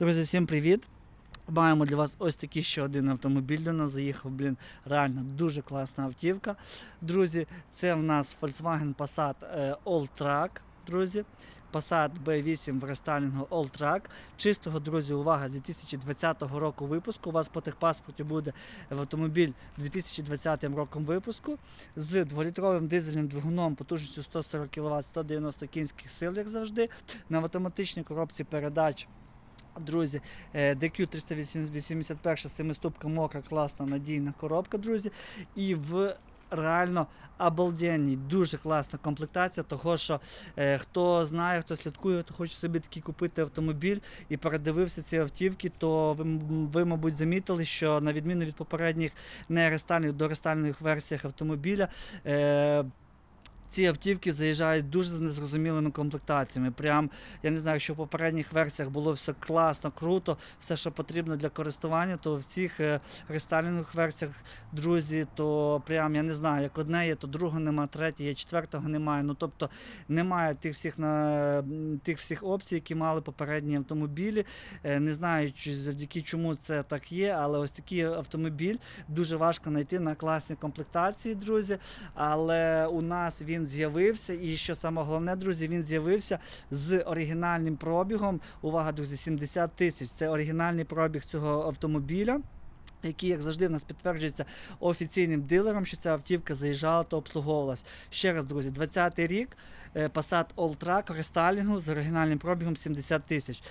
Друзі, всім привіт! Маємо для вас ось такий ще один автомобіль до нас заїхав. Блін, реально дуже класна автівка. Друзі, це в нас Volkswagen Passat е, All-Track, друзі. Passat B8 в рестайлінгу All-Track. Чистого, друзі, увага, 2020 року випуску. У вас по техпаспорті буде в автомобіль 2020 роком випуску з 2-літровим дизельним двигуном потужністю 140 кВт, 190 кінських сил, як завжди, на автоматичній коробці передач. Друзі, е, DQ 381 семиступка мокра, класна, надійна коробка, друзі. І в реально обалденній, дуже класна комплектація, того що е, хто знає, хто слідкує, хто хоче собі такий купити автомобіль і передивився ці автівки, то ви, ви мабуть, замітили, що на відміну від попередніх не рестайльних до рестайльних версіях автомобіля. Е, ці автівки заїжджають дуже з незрозумілими комплектаціями. Прям я не знаю, що в попередніх версіях було все класно, круто, все, що потрібно для користування, то в цих е, рестайлінгових версіях, друзі, то прям я не знаю, як одне є, то другого немає, третє є, четвертого немає. Ну тобто немає тих всіх на тих всіх опцій, які мали попередні автомобілі. Е, Не знаю, чи завдяки чому це так є, але ось такий автомобіль дуже важко знайти на класній комплектації, друзі. Але у нас він з'явився, і що саме головне, друзі, він з'явився з оригінальним пробігом. Увага, друзі, 70 тисяч. Це оригінальний пробіг цього автомобіля. Який, як завжди, в нас підтверджується офіційним дилером, що ця автівка заїжджала та обслуговувалась. Ще раз, друзі, 20-й рік Passat All-Track рестайлінгу з оригінальним пробігом 70 тисяч.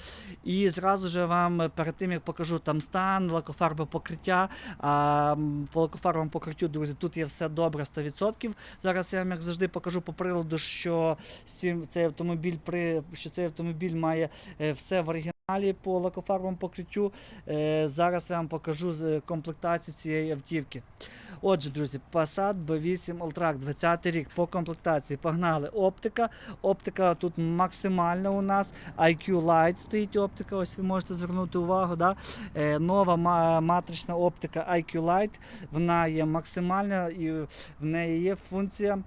І зразу же вам е, перед тим, як покажу там стан, лакофарбове покриття, а по лакофарбовому покриттю, друзі, тут є все добре 100%. Зараз я вам, як завжди, покажу по приладу, що цей автомобіль при що цей автомобіль має е, все в оригіналі по лакофарбовому покриттю. Е, Зараз я вам покажу комплектацію цієї автівки. Отже, друзі, Passat B8 Alltrack 20 рік по комплектації. Погнали. Оптика. Оптика тут максимальна у нас. IQ Light стоїть оптика. Ось ви можете звернути увагу. Да? Е, Нова матрична оптика IQ Light. Вона є максимальна і в неї є функція.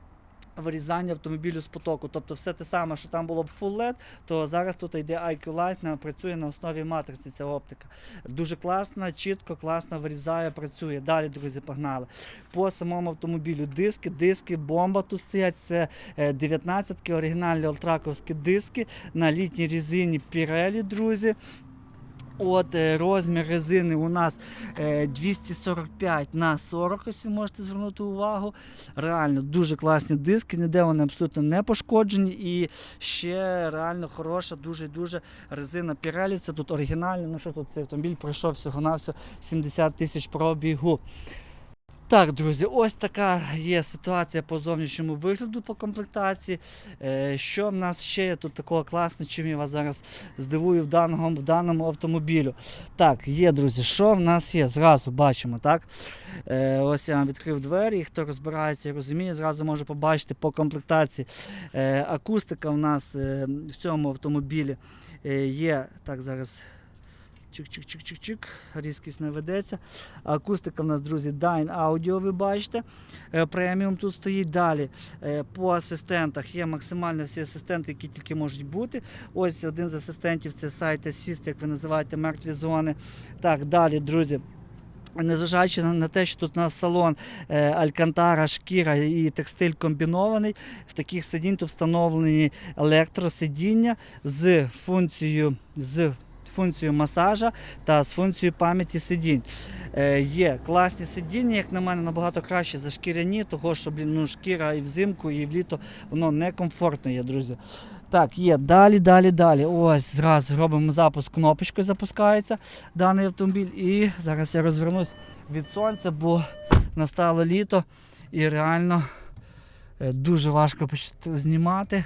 Вирізання автомобілю з потоку. Тобто все те саме, що там було б Full LED, то зараз тут йде IQ Light, працює на основі матриці ця оптика. Дуже класна, чітко, класно вирізає, працює. Далі, друзі, погнали. По самому автомобілю диски, диски, бомба тут стоять. Це 19-ки, оригінальні алтраковські диски на літній резині Pirelli, друзі. От е, розмір резини у нас е, 245 на 40, ось ви можете звернути увагу. Реально дуже класні диски, ніде вони абсолютно не пошкоджені. І ще реально хороша, дуже-дуже резина Pirelli. Це тут оригінальна. Ну що тут цей автомобіль пройшов всього на 70 тисяч пробігу. Так, друзі, ось така є ситуація по зовнішньому вигляду по комплектації. Е, що в нас ще є тут такого класного, чим я вас зараз здивую в даному, в даному автомобілю. Так, є, друзі, що в нас є? Зразу бачимо, так? Е, ось я вам відкрив двері, хто розбирається і розуміє, зразу може побачити по комплектації. Е, акустика в нас в цьому автомобілі є. Так, зараз. Чик-чик-чик-чик-чик, різкість не ведеться. Акустика в нас, друзі, Dyn Audio, ви бачите. Е, Преміум тут стоїть далі. Е, По асистентах є максимально всі асистенти, які тільки можуть бути. Ось один з асистентів це сайт Assist, як ви називаєте, мертві зони. Так, далі, друзі. Незважаючи на, те, що тут у нас салон е, Алькантара, шкіра і текстиль комбінований, в таких сидінь тут встановлені електросидіння з функцією з функцією масажа та з функцією пам'яті сидінь. Е, є класні сидіння, як на мене, набагато краще за шкіряні, того що блін, ну, шкіра і взимку, і в літо воно некомфортно є, друзі. Так, є далі, далі, далі. Ось зразу робимо запуск кнопочкою, запускається даний автомобіль. І зараз я розвернусь від сонця, бо настало літо і реально е, дуже важко знімати.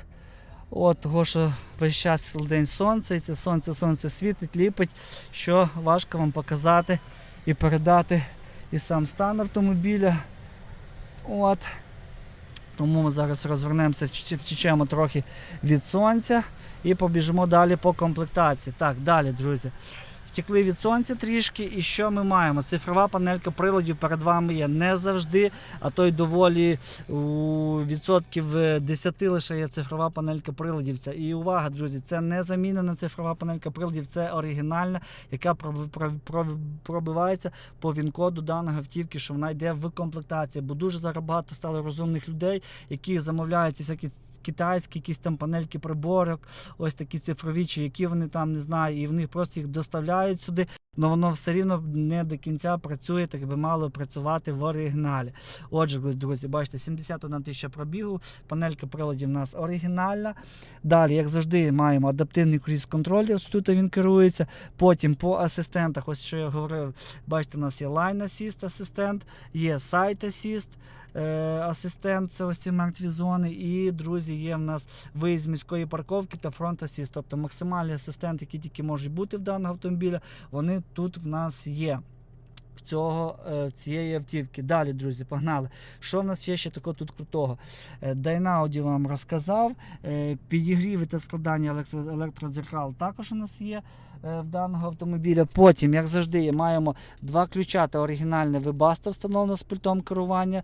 От, того, що весь час день сонце, і це сонце, сонце світить, ліпить, що важко вам показати і передати і сам стан автомобіля. От. Тому ми зараз розвернемося, втічемо трохи від сонця і побіжимо далі по комплектації. Так, далі, друзі. Втекли від сонця трішки. І що ми маємо? Цифрова панелька приладів перед вами є не завжди, а то й доволі у відсотків е, 10 лише є цифрова панелька приладів. І увага, друзі, це не замінена цифрова панелька приладів, це оригінальна, яка проб- проб- проб- пробивається по він-коду даної автівки, що вона йде в комплектації. Бо дуже зараз багато стало розумних людей, які замовляють ці всякі. Китайські якісь там панельки приборок, ось такі цифрові, чи які вони там не знаю, і вони просто їх доставляють сюди, але воно все рівно не до кінця працює, так би мало працювати в оригіналі. Отже, друзі, бачите, 71 тисяча пробігу, панелька приладів у нас оригінальна. Далі, як завжди, маємо адаптивний круїз-контроль, ось тут він керується. Потім по асистентах, ось що я говорив, бачите, у нас є Line Assist асистент, є Site Assist. Е, Асистент, це ось ці мертві зони. І, друзі, є в нас виїзд з міської парковки та фронт асіст. Тобто максимальні асистенти, які тільки можуть бути в даного автомобіля, вони тут в нас є. Цього е, цієї автівки. Далі, друзі, погнали. Що в нас є ще такого тут крутого? Е, Дайнауді вам розказав. Е, Підігріви та складання електро, електродзеркал також у нас є в даного автомобіля. Потім, як завжди, маємо два ключа та оригінальне вебасто встановлено з пультом керування.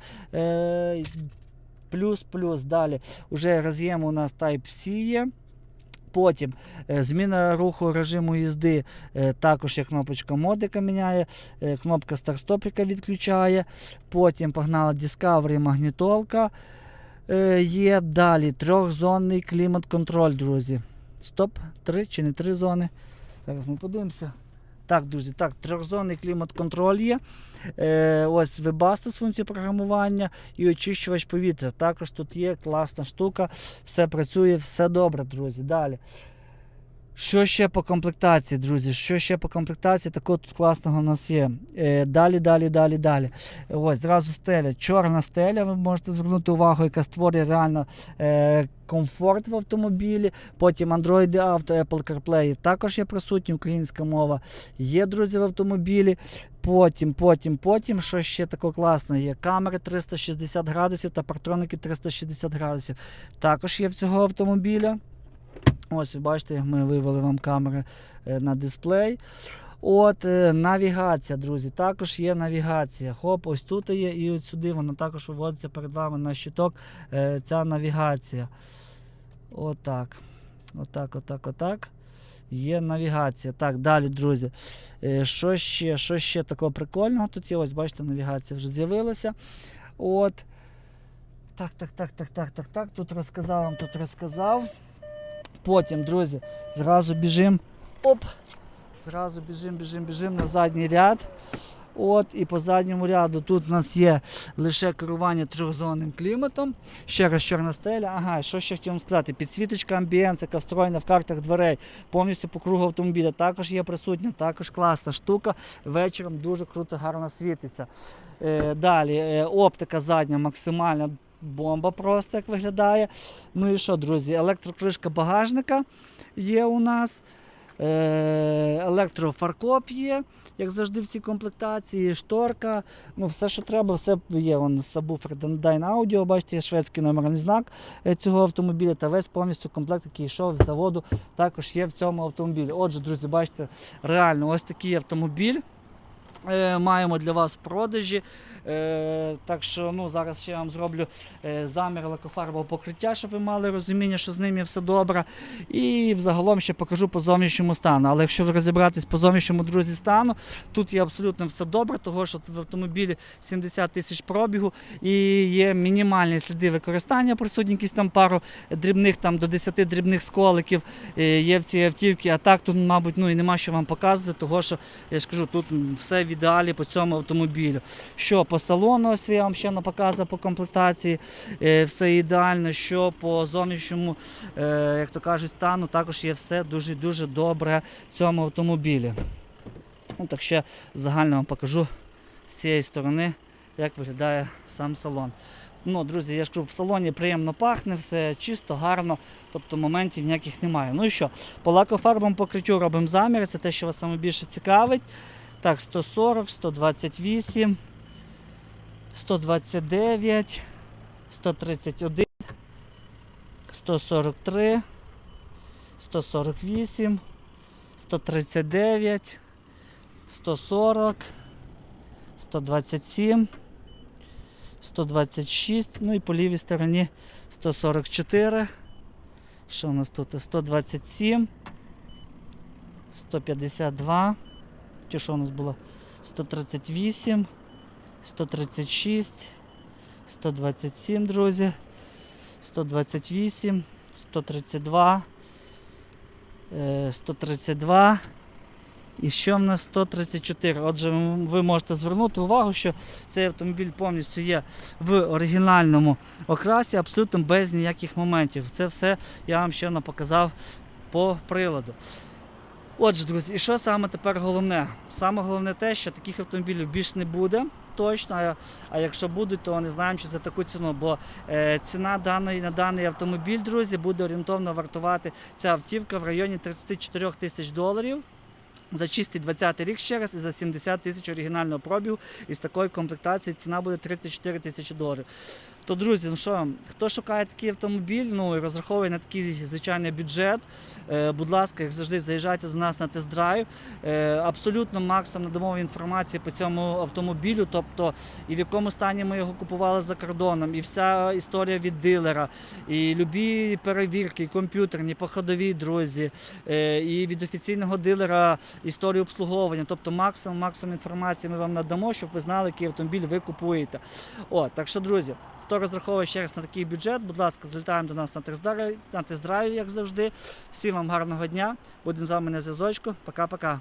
Плюс-плюс. Далі вже роз'єм у нас Type-C є. Потім е, зміна руху режиму їзди, е, також є кнопочка модика міняє, е, кнопка старт-стоп, відключає. Потім погнала Discovery магнітолка. Є далі трьохзонний клімат-контроль, друзі. Стоп, три чи не три зони. Зараз ми подивимося. Так, друзі, так, трьохзонний клімат-контроль є. Е, ось Webasto з функцією програмування і очищувач повітря. Також тут є класна штука. Все працює, все добре, друзі. Далі. Що ще по комплектації, друзі? Що ще по комплектації? Такого тут класного у нас є. Е, далі, далі, далі, далі. Ось, зразу стеля. Чорна стеля, ви можете звернути увагу, яка створює реально е, комфорт в автомобілі. Потім Android Auto, Apple CarPlay також є присутні, українська мова є, друзі, в автомобілі. Потім, потім, потім, що ще такого класного є? Камери 360 градусів та партроники 360 градусів. Також є в цього автомобіля. Ось, бачите, ми вивели вам камери е, на дисплей. От, е, навігація, друзі. Також є навігація. Хоп, ось тут є, і от сюди вона також виводиться перед вами на щиток. е, Ця навігація. Отак. Отак, отак, отак. Є навігація. Так, далі, друзі. Що ще? Що ще такого прикольного? Тут є, ось, бачите, навігація вже з'явилася. От. Так, так, так, так, так, так, так. Тут розказав вам, тут розказав. Потім, друзі, зразу біжимо. Оп! Зразу біжимо, біжимо, біжимо на задній ряд. От, і по задньому ряду тут у нас є лише керування трьохзонним кліматом. Ще раз чорна стеля. Ага, що ще хотів вам сказати? Підсвіточка амбієнс, яка встроєна в картах дверей, повністю по кругу автомобіля. Також є присутня, також класна штука. Вечором дуже круто, гарно світиться. Е, далі, е, оптика задня максимальна. Бомба просто як виглядає. Ну і що, друзі? Електрокришка багажника є у нас. Е, електрофаркоп є, як завжди в цій комплектації, шторка, ну все, що треба, все є. Вон сабвуфер Dyne Audio, бачите, є шведський номерний знак е, цього автомобіля та весь повністю комплект, який йшов з заводу, також є в цьому автомобілі. Отже, друзі, бачите, реально ось такий автомобіль. е, Маємо для вас в продажі. Е, так що ну, зараз ще вам зроблю е, замір лакофарбового покриття, щоб ви мали розуміння, що з ним є все добре. І взагалом ще покажу по зовнішньому стану. Але якщо розібратись по зовнішньому друзі стану, тут є абсолютно все добре, того що в автомобілі 70 тисяч пробігу і є мінімальні сліди використання, присутні там пару дрібних там до 10 дрібних сколиків е, є в цій автівці. А так тут, мабуть, ну і нема що вам показувати, того що я ж кажу, тут все в ідеалі по цьому автомобілю. Що по салону, ось я вам ще не показував по комплектації, е, все ідеально. Що по зовнішньому, е, як то кажуть, стану, також є все дуже-дуже добре в цьому автомобілі. Ну, так ще загально вам покажу з цієї сторони, як виглядає сам салон. Ну, друзі, я ж кажу, в салоні приємно пахне, все чисто, гарно, тобто моментів ніяких немає. Ну і що, по лакофарбовому покриттю робимо замір, це те, що вас саме більше цікавить. Так, 140, 128, 129, 131, 143, 148, 139, 140, 127, 126, ну і по лівій стороні 144. Що у нас тут? 127, 152. Чи що у нас було? 138, 136, 127, друзі. 128, 132, е, 132. І що в нас 134. Отже, ви можете звернути увагу, що цей автомобіль повністю є в оригінальному окрасі, абсолютно без ніяких моментів. Це все я вам ще показав по приладу. Отже, друзі, і що саме тепер головне? Саме головне те, що таких автомобілів більш не буде. Точно, а, якщо будуть, то не знаємо, чи за таку ціну. Бо е, ціна даної на даний автомобіль, друзі, буде орієнтовно вартувати ця автівка в районі 34 тисяч доларів. За чистий 20 рік ще раз і за 70 тисяч оригінального пробігу. І з такої комплектації ціна буде 34 тисячі доларів. То, друзі, ну що, хто шукає такий автомобіль, ну і розраховує на такий звичайний бюджет, е, будь ласка, як завжди, заїжджайте до нас на тест-драйв. Е, абсолютно максимум надамо інформації по цьому автомобілю, тобто і в якому стані ми його купували за кордоном, і вся історія від дилера, і любі перевірки, і комп'ютерні, походові друзі, е, і від офіційного дилера історію обслуговування. Тобто максимум, максимум інформації ми вам надамо, щоб ви знали, який автомобіль ви купуєте. От, так що, друзі. Хто розраховує ще раз на такий бюджет, будь ласка, залітаємо до нас на тест-драйв, на тест-драйв, як завжди. Всім вам гарного дня. Будемо з вами на зв'язочку. Пока-пока.